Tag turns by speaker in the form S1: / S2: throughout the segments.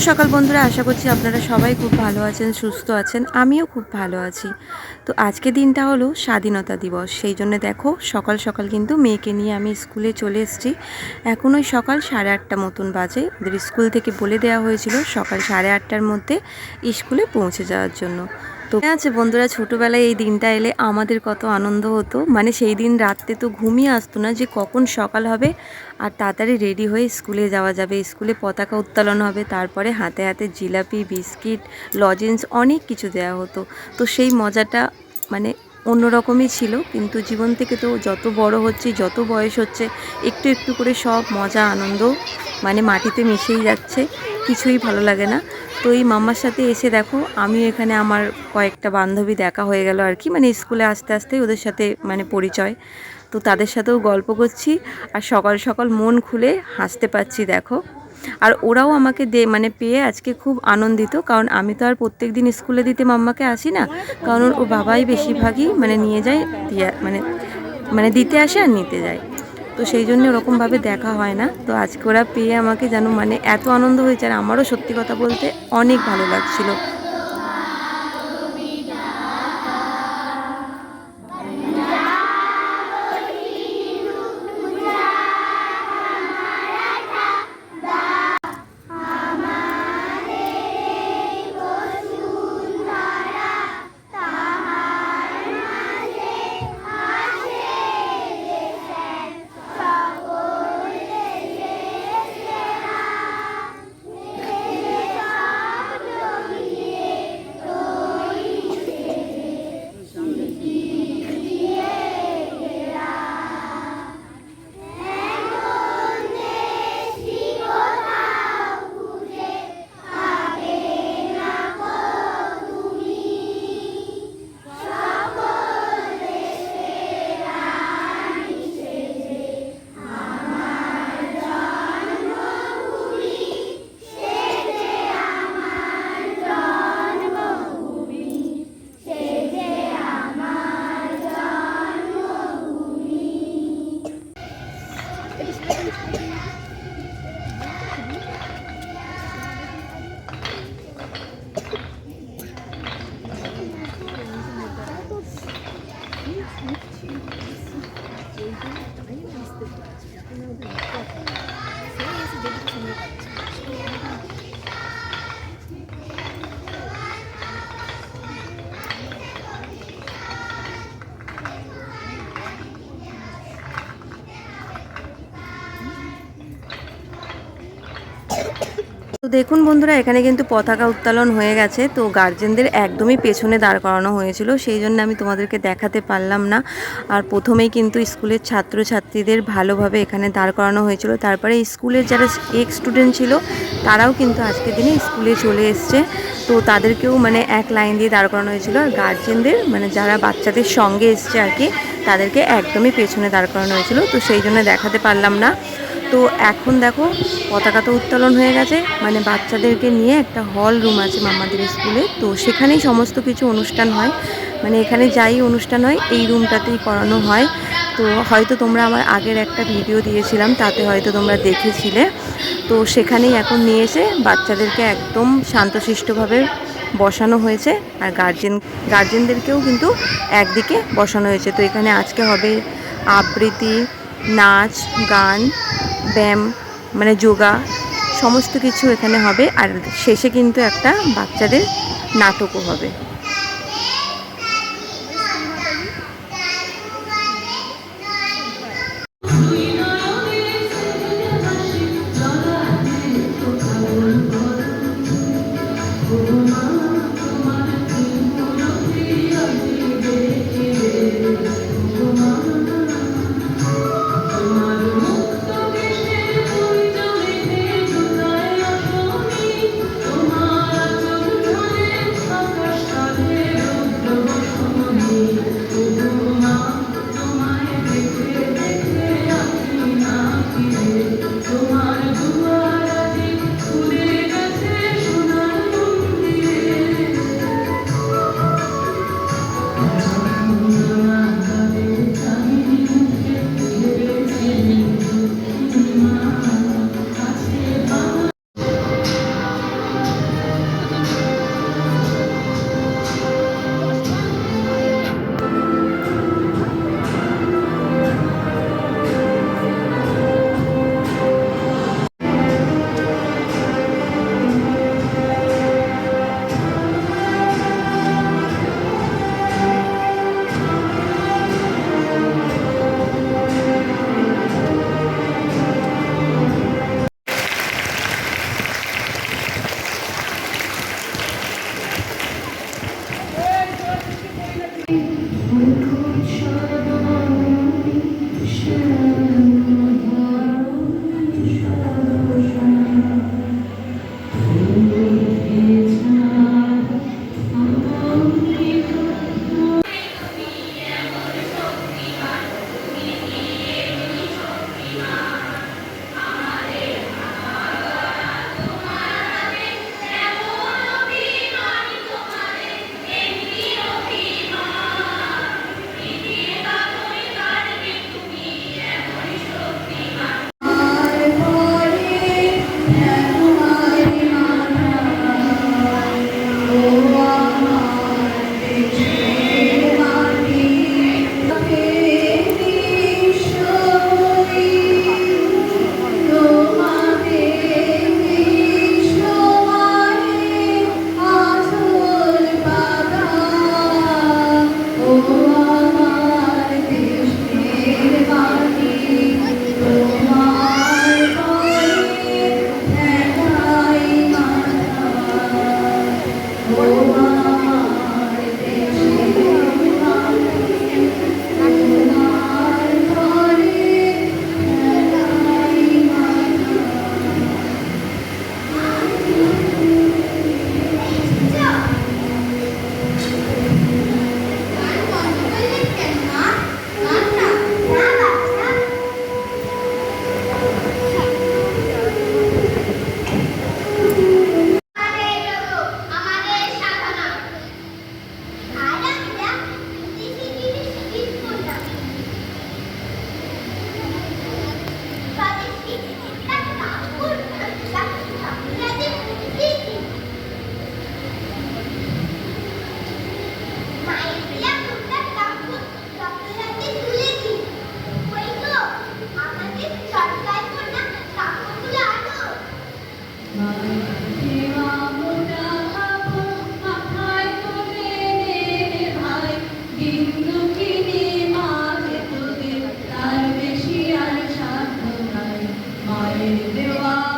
S1: সকাল বন্ধুরা, আশা করছি আপনারা সবাই খুব ভালো আছেন, সুস্থ আছেন। আমিও খুব ভালো আছি। তো আজকে দিনটা হলো স্বাধীনতা দিবস। সেই জন্য দেখো, সকাল সকাল কিন্তু মেয়েকে নিয়ে আমি স্কুলে চলে এসেছি। এখন ওই সকাল সাড়ে আটটা মতন বাজে। ওদের স্কুল থেকে বলে দেওয়া হয়েছিল সকাল সাড়ে আটটার মধ্যে স্কুলে পৌঁছে যাওয়ার জন্য। তো আছে বন্ধুরা, ছোটোবেলায় এই দিনটা এলে আমাদের কত আনন্দ হতো। মানে সেই দিন রাত্রে তো ঘুমিয়ে আসতো না যে কখন সকাল হবে আর তাড়াতাড়ি রেডি হয়ে স্কুলে যাওয়া যাবে। স্কুলে পতাকা উত্তোলন হবে, তারপরে হাতে হাতে জিলাপি, বিস্কিট, লজেন্স অনেক কিছু দেওয়া হতো। তো সেই মজাটা মানে অন্যরকমই ছিল, কিন্তু জীবন থেকে তো যত বড় হচ্ছে, যত বয়স হচ্ছে, একটু একটু করে সব মজা, আনন্দ মানে মাটিতে মিশেই যাচ্ছে, কিছুই ভালো লাগে না। তো এই মাম্মার সাথে এসে দেখো, আমিও এখানে আমার কয়েকটা বান্ধবী দেখা হয়ে গেল আর কি মানে স্কুলে আস্তে আসতেই ওদের সাথে মানে পরিচয়। তো তাদের সাথেও গল্প করছি, আর সকাল সকাল মন খুলে হাসতে পারছি, দেখো। আর ওরাও আমাকে দে মানে পেয়ে আজকে খুব আনন্দিত, কারণ আমি তো আর প্রত্যেক দিন স্কুলে দিতে মাম্মাকে আসি না, কারণ ওর বাবাই বেশিরভাগই মানে নিয়ে যায়, দিয়ে মানে মানে দিতে আসে আর নিতে যায়। তো সেই জন্য ওরকমভাবে দেখা হয় না। তো আজকে ওরা পেয়ে আমাকে যেন মানে এত আনন্দ হয়েছে, আর আমারও সত্যি কথা বলতে অনেক ভালো লাগছিল। তো দেখুন বন্ধুরা, এখানে কিন্তু পতাকা উত্তোলন হয়ে গেছে। তো গার্জেনদের একদমই পেছনে দাঁড় করানো হয়েছিল। সেই জন্য আমি তোমাদেরকে দেখাতে পারলাম না। আর প্রথমেই কিন্তু স্কুলের ছাত্রছাত্রীদের ভালোভাবে এখানে দাঁড় করানো হয়েছিল। তারপরে স্কুলের যারা এক স্টুডেন্ট ছিল, তারাও কিন্তু আজকের দিনে স্কুলে চলে এসছে। তো তাদেরকেও মানে এক লাইন দিয়ে দাঁড় করানো হয়েছিল। আর গার্জেনদের মানে যারা বাচ্চাদের সঙ্গে এসছে আর কি, তাদেরকে একদমই পেছনে দাঁড় করানো হয়েছিল। তো সেই জন্য দেখাতে পারলাম না। তো এখন দেখো, পতাকা তো উত্তোলন হয়ে গেছে। মানে বাচ্চাদেরকে নিয়ে একটা হল রুম আছে মামাদের স্কুলে। তো সেখানেই সমস্ত কিছু অনুষ্ঠান হয়। মানে এখানে যাই অনুষ্ঠান হয়, এই রুমটাতেই করানো হয়। তো হয়তো তোমরা আমার আগের একটা ভিডিও দিয়েছিলাম, তাতে হয়তো তোমরা দেখেছিলে। তো সেখানেই এখন নিয়ে এসে বাচ্চাদেরকে একদম শান্তশিষ্টভাবে বসানো হয়েছে। আর গার্জেন গার্জেনদেরকেও কিন্তু একদিকে বসানো হয়েছে। তো এখানে আজকে হবে আবৃত্তি, নাচ, গান ব্যায়াম মানে যোগা সমস্ত কিছু এখানে হবে। আর শেষে কিন্তু একটা বাচ্চাদের নাটকও হবে।
S2: Thank you. 電話。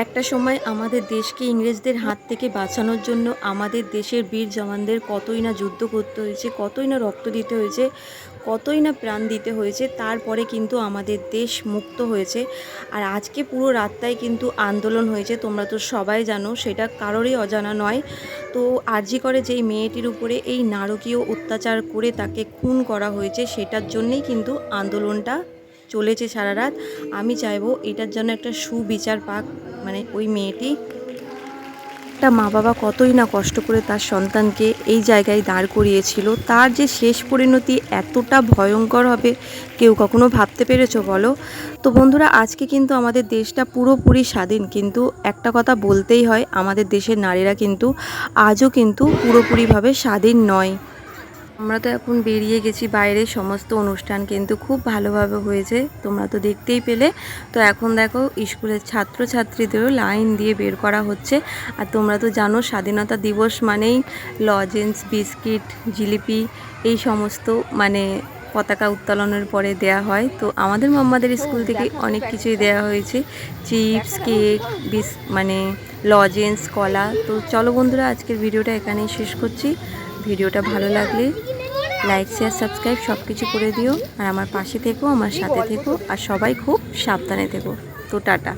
S1: একটা সময় আমাদের দেশকে ইংরেজদের হাত থেকে বাঁচানোর জন্য আমাদের দেশের বীর জওয়ানদের কতই না যুদ্ধ করতে হয়েছে, কতই না রক্ত দিতে হয়েছে, কতই না প্রাণ দিতে হয়েছে, তারপরে কিন্তু আমাদের দেশ মুক্ত হয়েছে। আর আজকে পুরো রাতটাই কিন্তু আন্দোলন হয়েছে, তোমরা তো সবাই জানো, সেটা কারোরই অজানা নয়। তো আরজি করে যেই মেয়েটির উপরে এই নারকীয় অত্যাচার করে তাকে খুন করা হয়েছে, সেটার জন্যেই কিন্তু আন্দোলনটা চলেছে সারা রাত আমি চাইব এটার জন্য একটা সুবিচার পাক মানে ওই মেয়েটি। একটা মা বাবা কতই না কষ্ট করে তার সন্তানকে এই জায়গায় দাঁড় করিয়েছিল, তার যে শেষ পরিণতি এতটা ভয়ঙ্কর হবে, কেউ কখনো ভাবতে পেরেছ বলো? তো বন্ধুরা, আজকে কিন্তু আমাদের দেশটা পুরোপুরি স্বাধীন, কিন্তু একটা কথা বলতেই হয়, আমাদের দেশের নারীরা কিন্তু আজও কিন্তু পুরোপুরিভাবে স্বাধীন নয়। আমরা তো এখন বেরিয়ে গেছি বাইরে সমস্ত অনুষ্ঠান কিন্তু খুব ভালোভাবে হয়েছে তোমরা তো দেখতেই পেলে। তো এখন দেখো স্কুলের ছাত্রছাত্রীদেরও লাইন দিয়ে বের করা হচ্ছে। আর তোমরা তো জানো স্বাধীনতা দিবস মানেই লজেন্স বিস্কিট জিলিপি এই সমস্ত মানে পতাকা উত্তোলনের পরে দেয়া হয়। তো আমাদের মোহাম্মদের স্কুল থেকে অনেক কিছুই দেয়া হয়েছে। চিপস কেক বিস মানে লজেন্স কলা। তো চলো বন্ধুরা আজকের ভিডিওটা এখানেই শেষ করছি। ভিডিওটা ভালো লাগলে লাইক শেয়ার সাবস্ক্রাইব সব কিছু করে দিও। আর আমার পাশে থেকো, আমার সাথে থেকো। আর সবাই খুব সাবধানে থেকো। তো টাটা।